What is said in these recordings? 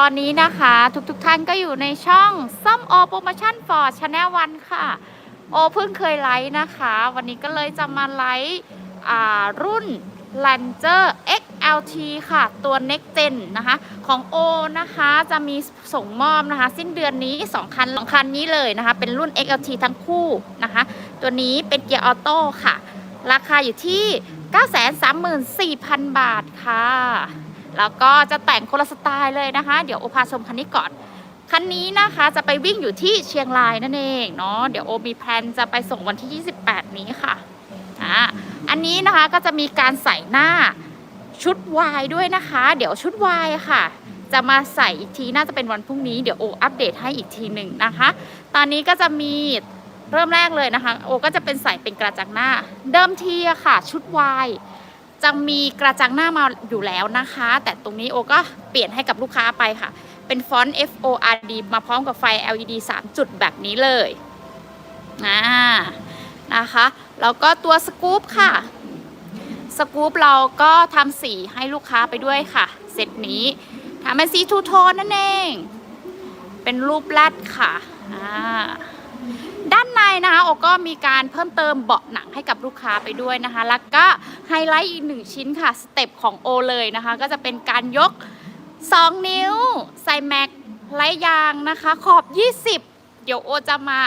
ตอนนี้นะคะทุกๆทท่านก็อยู่ในช่องซ่อมโอโปรโมชั่นฟอร์ดชาแนลวันค่ะ โอเพิ่งเคยไลฟ์นะคะ วันนี้ก็เลยจะมาไลฟ์รุ่น Ranger XLT ค่ะ ตัว Next Gen นะคะ ของโอนะคะจะมีส่งมอบนะคะ สิ้นเดือนนี้ 2 คันสองคันนี้เลยนะคะ เป็นรุ่น XLT ทั้งคู่นะคะ ตัวนี้เป็นเกียร์ออโต้ค่ะ ราคาอยู่ที่ 934,000 บาทค่ะ แล้วก็จะแต่งคนละสไตล์เลยนะคะ เดี๋ยวโอพาชมคันนี้ก่อน คันนี้นะคะจะไปวิ่งอยู่ที่เชียงรายนั่นเองเนาะเดี๋ยวโอมีแพลนจะไปส่งวันที่ 28 นี้ค่ะอ่าอันนี้นะคะก็จะมีการใส่หน้าชุดวายด้วยนะคะ เดี๋ยวชุดวายค่ะ จะมาใส่อีกทีน่าจะเป็นวันพรุ่งนี้เดี๋ยวโออัปเดตให้อีกทีหนึ่งนะคะ ตอนนี้ก็จะมีเริ่มแรกเลยนะคะ โอก็จะเป็นใส่เป็นกระจังหน้า เดิมทีอะค่ะ ชุดวาย จะมีกระจังหน้ามาอยู่แล้วนะคะ แต่ตรงนี้โอก็เปลี่ยนให้กับลูกค้าไปค่ะ เป็นฟอนต์ F O R D มาพร้อมกับไฟ LED 3 จุดแบบนี้เลยอ่านะคะแล้วก็ตัวสกู๊ปค่ะสกู๊ปเราก็ทำสีให้ลูกค้าไปด้วยค่ะเซตนี้ทำเป็นสีทูโทนนั่นเอง เป็นรูปแรดค่ะอ่า ด้านในนะคะโอก็มีการเพิ่มเติมเบาะหนังให้กับลูกค้าไปด้วยนะคะ แล้วก็ไฮไลท์อีกหนึ่งชิ้นค่ะสเต็ปของโอเลยนะคะ ก็จะเป็นการยก 2 นิ้ว ใส่แม็กไร้ยางนะคะ ขอบ 20 เดี๋ยวโอจะมา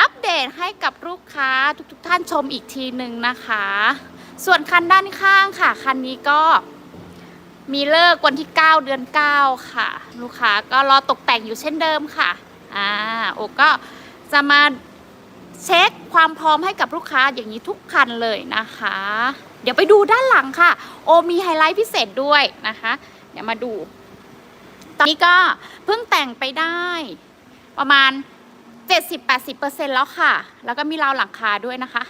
อัปเดตให้กับลูกค้าทุกๆทท่านชมอีกทีหนึ่งนะคะ ส่วนคันด้านข้างค่ะ คันนี้ก็มีเลิกวันที่ 9 เดือน 9 ค่ะ ลูกค้าก็รอตกแต่งอยู่เช่นเดิมค่ะ อ่า โอก็ จะมาเช็คความพร้อมให้กับลูกค้าอย่างนี้ทุกคันเลยนะคะ เดี๋ยวไปดูด้านหลังค่ะ โอมีไฮไลท์พิเศษด้วยนะคะ เดี๋ยวมาดู ตอนนี้ก็เพิ่งแต่งไปได้ ประมาณ 70-80%แล้วค่ะ แล้วก็มีราวหลังคาด้วยนะคะ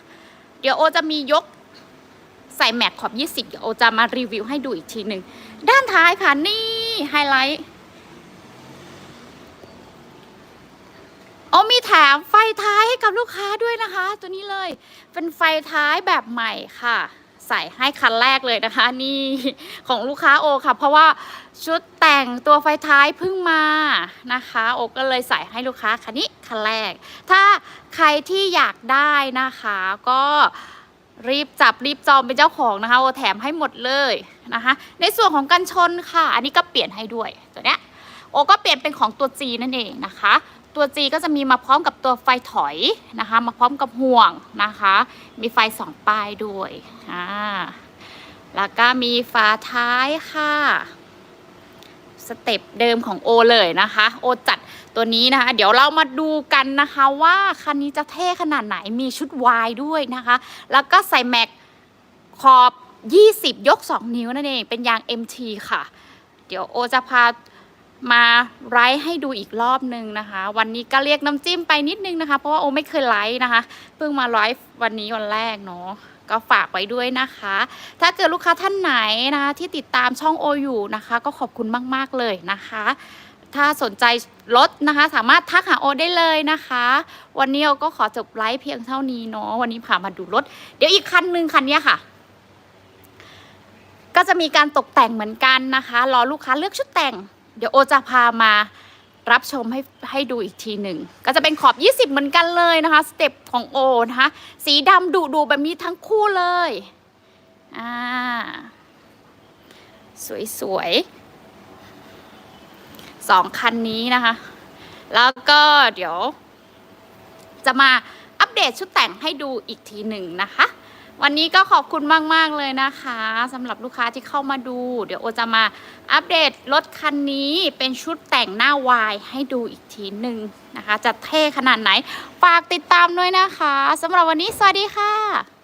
เดี๋ยวโอจะมียกใส่แม็กขอบ 20 เดี๋ยวโอจะมารีวิวให้ดูอีกทีหนึ่ง ด้านท้ายค่ะนี่ไฮไลท์ โอมีแถมไฟท้ายให้กับลูกค้าด้วยนะคะ ตัวนี้เลยเป็นไฟท้ายแบบใหม่ค่ะ ใส่ให้คันแรกเลยนะคะ นี่ของลูกค้าโอค่ะ เพราะว่าชุดแต่งตัวไฟท้ายเพิ่งมานะคะ โอก็เลยใส่ให้ลูกค้าคันนี้คันแรก ถ้าใครที่อยากได้นะคะ ก็รีบจับรีบจองเป็นเจ้าของนะคะโอแถมให้หมดเลยนะคะ ในส่วนของกันชนค่ะ อันนี้ก็เปลี่ยนให้ด้วยตัวเนี้ยโอก็เปลี่ยนเป็นของตัว G นั่นเองนะคะ ตัว G ก็จะมีมาพร้อมกับตัวไฟถอยนะคะ มาพร้อมกับห่วงนะคะ มีไฟสองป้ายด้วยอ่าแล้วก็มีฝาท้ายค่ะสเต็ปเดิมของโอเลยนะคะ โอจัดตัวนี้นะคะ เดี๋ยวเรามาดูกันนะคะว่าคันนี้จะเท่ขนาดไหนมีชุดวายด้วยนะคะ แล้วก็ใส่แม็กขอบ 20 ยก 2 นิ้วนั่นเอง เป็นยาง MT ค่ะ เดี๋ยวโอจะพา มาไลฟ์ให้ดูอีกรอบนึงนะคะ วันนี้ก็เรียกน้ำจิ้มไปนิดนึงนะคะ เพราะว่าโอไม่เคยไลฟ์นะคะ เพิ่งมาไลฟ์วันนี้วันแรกเนาะก็ฝากไว้ด้วยนะคะ ถ้าเกิดลูกค้าท่านไหนนะคะที่ติดตามช่องโออยู่นะคะ ก็ขอบคุณมาก ๆ เลยนะคะ ถ้าสนใจรถนะคะ สามารถทักหาโอได้เลยนะคะ วันนี้โอก็ขอจบไลฟ์เพียงเท่านี้เนาะวันนี้พามาดูรถ เดี๋ยวอีกคันนึงคันนี้ค่ะก็จะมีการตกแต่งเหมือนกันนะคะ รอลูกค้าเลือกชุดแต่ง เดี๋ยวโอจะพามารับชมให้ให้ดูอีกทีหนึ่ง ก็จะเป็นขอบ 20 เหมือนกันเลยนะคะสเต็ปของโอนะคะ สีดำดุดูแบบนี้ทั้งคู่เลยอ่าสวยๆสองคันนี้นะคะ แล้วก็เดี๋ยว จะมาอัปเดตชุดแต่งให้ดูอีกทีหนึ่งนะคะ วันนี้ก็ขอบคุณมาก ๆ เลยนะคะสำหรับลูกค้าที่เข้ามาดู เดี๋ยวโอจะมาอัปเดตรถคันนี้เป็นชุดแต่งหน้าวายให้ดูอีกทีหนึ่งนะคะ จะเท่ขนาดไหน ฝากติดตามด้วยนะคะสำหรับวันนี้สวัสดีค่ะ